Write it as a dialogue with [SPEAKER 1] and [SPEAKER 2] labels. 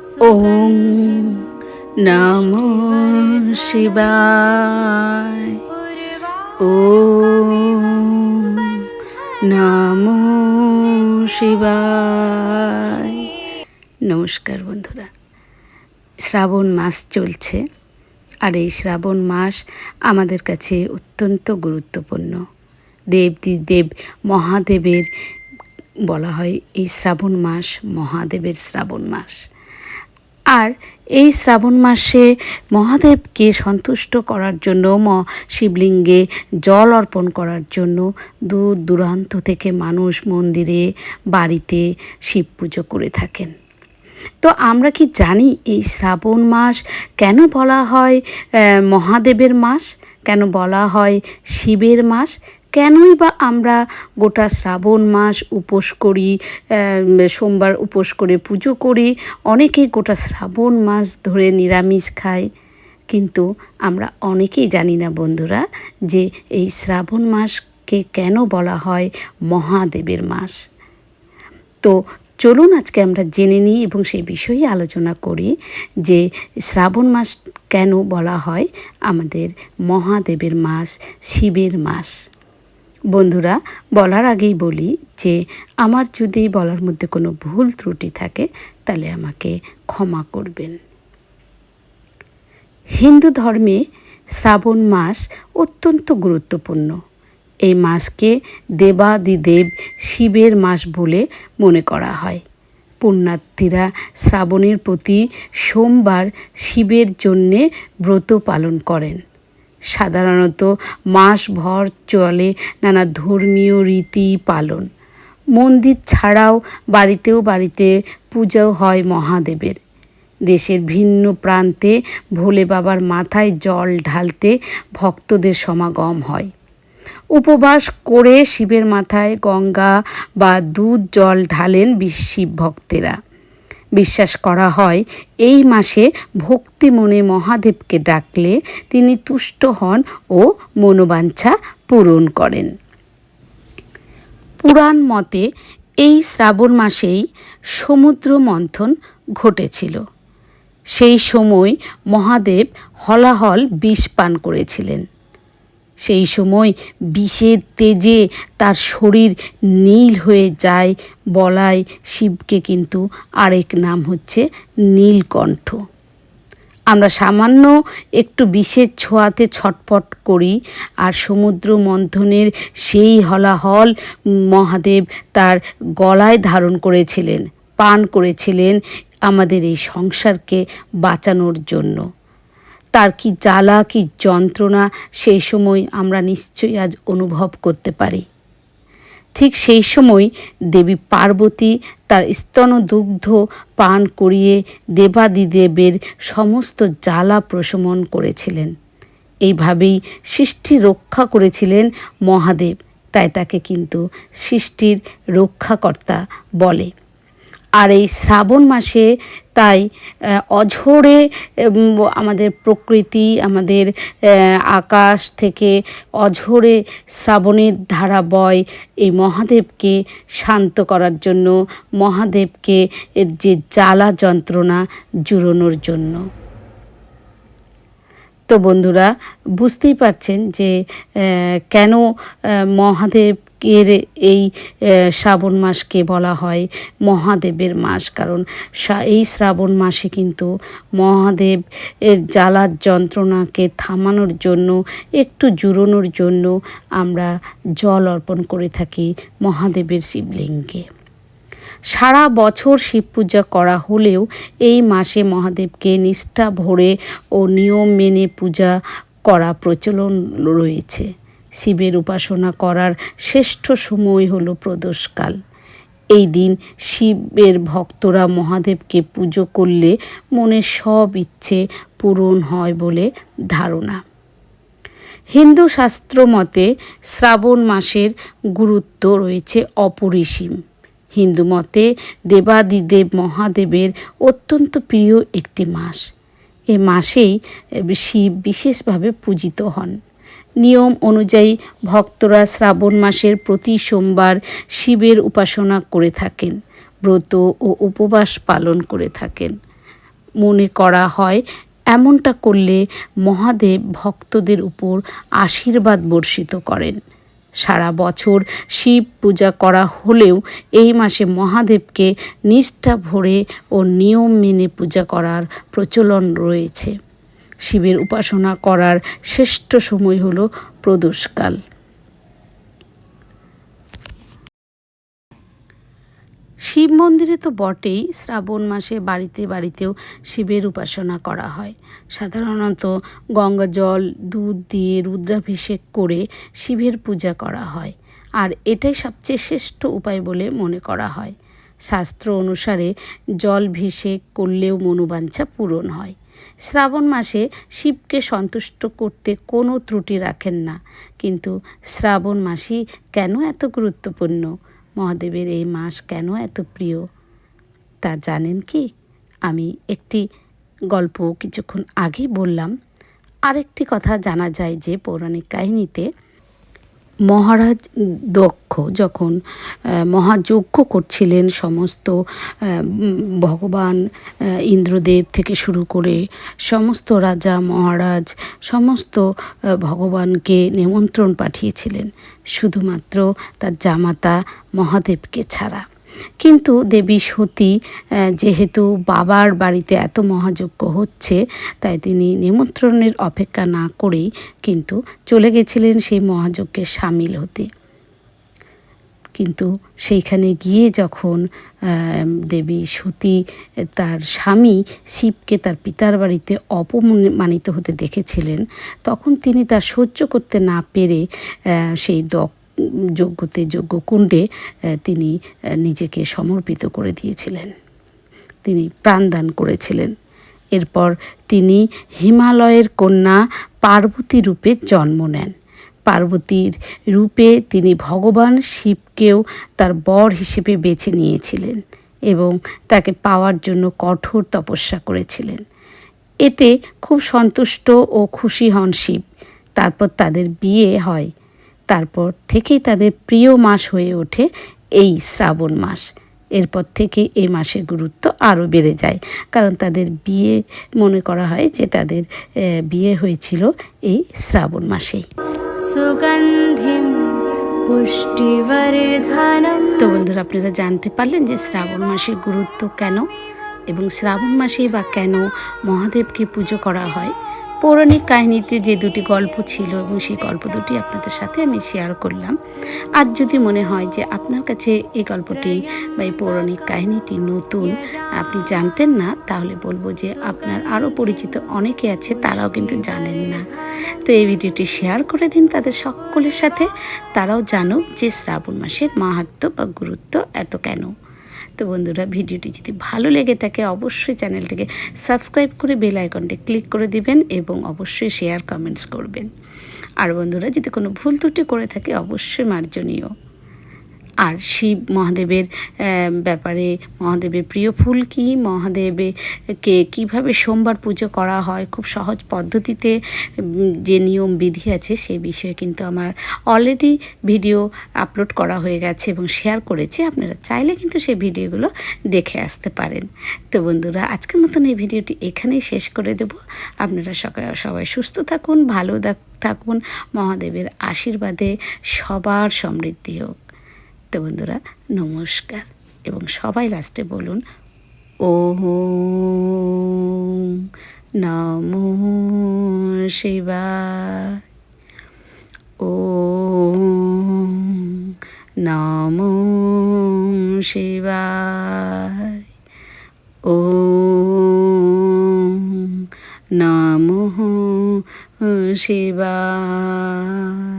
[SPEAKER 1] ওম নম শিবায়। ওম নম শিবায়। নমস্কার বন্ধুরা, শ্রাবণ মাস চলছে আর এই শ্রাবণ মাস আমাদের কাছে অত্যন্ত গুরুত্বপূর্ণ। দেব দেব, মহাদেবের বলা হয় এই শ্রাবণ মাস, মহাদেবের শ্রাবণ মাস। আর এই শ্রাবণ মাসে মহাদেবকে সন্তুষ্ট করার জন্য ম শিবলিঙ্গে জল অর্পণ করার জন্য দূর দূরান্ত থেকে মানুষ মন্দিরে, বাড়িতে শিব পুজো করে থাকেন। তো আমরা কি জানি এই শ্রাবণ মাস কেন বলা হয় মহাদেবের মাস? কেন বলা হয় শিবের মাস? কেনই বা আমরা গোটা শ্রাবণ মাস উপোস করি সোমবার উপোস করে পুজো করি অনেকে গোটা শ্রাবণ মাস ধরে নিরামিষ খায়। কিন্তু আমরা অনেকেই জানি না বন্ধুরা যে এই শ্রাবণ মাসকে কেন বলা হয় মহাদেবের মাস। তো চলুন আজকে আমরা জেনে নিই এবং সেই বিষয়ে আলোচনা করি যে শ্রাবণ মাস কেন বলা হয় আমাদের মহাদেবের মাস, শিবের মাস। বন্ধুরা, বলার আগেই বলি যে, আমার যদি বলার মধ্যে কোনো ভুল ত্রুটি থাকে, তাহলে আমাকে ক্ষমা করবেন। হিন্দু ধর্মে শ্রাবণ মাস অত্যন্ত গুরুত্বপূর্ণ। এই মাসকে দেবাদিদেব শিবের মাস বলে মনে করা হয়। পুণ্যার্থীরা শ্রাবণের প্রতি সোমবার শিবের জন্যে ব্রত পালন করেন। সাধারণত মাসভর চলে নানা ধর্মীয় রীতি পালন। মন্দির ছাড়াও বাড়িতেও বাড়িতে পূজাও হয় মহাদেবের। দেশের ভিন্ন প্রান্তে ভোলে বাবার মাথায় জল ঢালতে ভক্তদের সমাগম হয়। উপবাস করে শিবের মাথায় গঙ্গা বা দুধ জল ঢালেন শিব ভক্তেরা। বিশ্বাস করা হয়। এই মাসে ভক্তি মনে মহাদেবকে ডাকলে তিনি তুষ্ট হন ও মনোবাঞ্ছা পূরণ করেন। পুরাণ মতে এই শ্রাবণ মাসেই সমুদ্র মন্থন ঘটেছিল। সেই সময় মহাদেব হলাহল বিষ পান করেছিলেন। সেই সময় বিষের তেজে তার শরীর নীল হয়ে যায় বলায় শিবকে কিন্তু আরেক নাম হচ্ছে নীলকণ্ঠ। আমরা সামান্য একটু বিষের ছোঁয়াতে ছটপট করি আর সমুদ্র মন্থনের সেই হলাহল মহাদেব তার গলায় ধারণ করেছিলেন, পান করেছিলেন আমাদের এই সংসারকে বাঁচানোর জন্য। তার কি জ্বালা, কি যন্ত্রণা, সেই সময় আমরা নিশ্চয়ই আজ অনুভব করতে পারি। ঠিক সেই সময় দেবী পার্বতী তার স্তনদুগ্ধ পান করিয়ে দেবাদিদেবের সমস্ত জ্বালা প্রশমন করেছিলেন। এইভাবেই সৃষ্টি রক্ষা করেছিলেন মহাদেব, তাই তাকে কিন্তু সৃষ্টির রক্ষাকর্তা বলে। আর এই শ্রাবণ মাসে তাই অঝোরে আমাদের প্রকৃতি আমাদের আকাশ থেকে অঝোরে শ্রাবণের ধারা বয় এই মহাদেবকে শান্ত করার জন্য মহাদেবকে এর যে জ্বালা যন্ত্রণা জুড়োনোর জন্য। তো বন্ধুরা বুঝতেই পারছেন যে কেন আহ, মহাদেবের এই শ্রাবণ মাসকে বলা হয় মহাদেবের মাস। কারণ এই শ্রাবণ মাসে কিন্তু মহাদেব এর জ্বালার যন্ত্রণাকে থামানোর জন্য, একটু জুড়োনোর জন্য আমরা জল অর্পণ করে থাকি মহাদেবের শিবলিঙ্গে। সারা বছর শিব পূজা করা হলেও এই মাসে মহাদেবকে নিষ্ঠা ভরে ও নিয়ম মেনে পূজা করা প্রচলন রয়েছে। শিবের উপাসনা করার শ্রেষ্ঠ সময় হল প্রদোষকাল। এই দিন শিবের ভক্তরা মহাদেবকে পুজো করলে মনের সব ইচ্ছে পূরণ হয় বলে ধারণা। হিন্দু শাস্ত্র মতে শ্রাবণ মাসের গুরুত্ব রয়েছে অপরিসীম। হিন্দু মতে দেবাদিদেব মহাদেবের অত্যন্ত প্রিয় একটি মাস। এ মাসেই শিব বিশেষভাবে পূজিত হন। নিয়ম অনুযায়ী ভক্তরা শ্রাবণ মাসের প্রতি সোমবার শিবের উপাসনা করে থাকেন, ব্রত ও উপবাস পালন করে থাকেন। মনে করা হয়, এমনটা করলে মহাদেব ভক্তদের উপর আশীর্বাদ বর্ষিত করেন। সারা বছর শিব পূজা করা হলেও এই মাসে মহাদেবকে নিষ্ঠা ভরে ও নিয়ম মেনে পূজা করার প্রচলন রয়েছে। শিবের উপাসনা করার শ্রেষ্ঠ সময় হল প্রদোষকাল। শিব মন্দিরে তো বটেই শ্রাবণ মাসে বাড়িতে বাড়িতেও শিবের উপাসনা করা হয়। সাধারণত গঙ্গা জল, দুধ দিয়ে রুদ্রাভিষেক করে শিবের পূজা করা হয়। আর এটাই সবচেয়ে শ্রেষ্ঠ উপায় বলে মনে করা হয়। শাস্ত্র অনুসারে জল ভিষেক করলেও মনোবাঞ্ছা পূরণ হয়। শ্রাবণ মাসে শিবকে সন্তুষ্ট করতে কোনো ত্রুটি রাখেন না। কিন্তু শ্রাবণ মাসই কেন এত গুরুত্বপূর্ণ? মহাদেবের এই মাস কেন এত প্রিয়? তা জানেন কি? আমি একটি গল্প কিছুক্ষণ আগে বললাম। আরেকটি কথা জানা যায় যে পৌরাণিক কাহিনীতে মহারাজ দক্ষ, যখন মহাযজ্ঞ করছিলেন সমস্ত ভগবান ইন্দ্রদেব থেকে শুরু করে সমস্ত রাজা, মহারাজ, সমস্ত ভগবানকে নিমন্ত্রণ পাঠিয়েছিলেন। শুধুমাত্র তার জামাতা মহাদেবকে ছাড়া। কিন্তু দেবী সতী যেহেতু বাবার বাড়িতে এত মহাযজ্ঞ হচ্ছে, তাই তিনি নিমন্ত্রণের অপেক্ষা না করেই কিন্তু চলে গেছিলেন সেই মহাযজ্ঞে সামিল হতে। কিন্তু সেইখানে গিয়ে যখন দেবী সতী, তার স্বামী শিবকে তার পিতার বাড়িতে অপমানিত হতে দেখেছিলেন, তখন তিনি তা সহ্য করতে না পেরে সেই দক্ষ যজ্ঞতে কুণ্ডে তিনি নিজেকে সমর্পিত করে দিয়েছিলেন। তিনি প্রাণদান করেছিলেন। এরপর তিনি হিমালয়ের কন্যা পার্বতী রূপে জন্ম নেন। পার্বতীর রূপে তিনি ভগবান শিবকেও তার বর হিসেবে বেছে নিয়েছিলেন এবং তাকে পাওয়ার জন্য কঠোর তপস্যা করেছিলেন। এতে খুব সন্তুষ্ট ও খুশি হন শিব। তারপর তাদের বিয়ে হয়। তারপর থেকেই তাদের প্রিয় মাস হয়ে ওঠে এই শ্রাবণ মাস। এরপর থেকে এই মাসের গুরুত্ব আরও বেড়ে যায়। কারণ তাদের বিয়ে মনে করা হয় যে তাদের বিয়ে হয়েছিল এই শ্রাবণ মাসেই। সুগন্ধিম পুষ্টিবর্ধনম তো বন্ধুরা আপনারা জানতে পারলেন যে শ্রাবণ মাসের গুরুত্ব কেন এবং শ্রাবণ মাসেই বা কেন মহাদেবকে পুজো করা হয়। পৌরাণিক কাহিনীতে যে দুটি গল্প ছিল এবং সেই গল্প দুটি আপনাদের সাথে আমি শেয়ার করলাম। আর যদি মনে হয় যে আপনার কাছে এই গল্পটি বা এই পৌরাণিক কাহিনীটি নতুন, আপনি জানতেন না, তাহলে বলব যে আপনার আরও পরিচিত অনেকে আছে, তারাও কিন্তু জানেন না। তো এই ভিডিওটি শেয়ার করে দিন তাদের সকলের সাথে। তারাও জানুক যে শ্রাবণ মাসের মাহাত্ম বা গুরুত্ব এত কেন। তো বন্ধুরা, ভিডিওটি যদি ভালো লেগে থাকে, অবশ্যই চ্যানেলটিকে সাবস্ক্রাইব করে বেল আইকনটি ক্লিক করে দিবেন এবং অবশ্যই শেয়ার, কমেন্টস করবেন। আর বন্ধুরা, যদি কোনো ভুল ত্রুটি করে থাকে, অবশ্যই মার্জনীয়। আর শিব মহাদেবের ব্যাপারে মহাদেবের প্রিয় ফুল কী? মহাদেবকে কীভাবে সোমবার পুজো করা হয়? খুব সহজ পদ্ধতিতে যে নিয়ম বিধি আছে সেই বিষয়ে কিন্তু আমার অলরেডি ভিডিও আপলোড করা হয়ে গেছে এবং শেয়ার করেছি। আপনারা চাইলে কিন্তু সেই ভিডিওগুলো দেখে আসতে পারেন। তো বন্ধুরা, আজকের মতন এই ভিডিওটি এখানেই শেষ করে দেব। আপনারা সকাল সবাই সুস্থ থাকুন, ভালো থাকুন। মহাদেবের আশীর্বাদে সবার সমৃদ্ধি হোক। তো বন্ধুরা, নমস্কার। এবং সবাই লাস্টে বলুন ও নম শিবায়। ও নম শিবায়। ও নম শিবায়।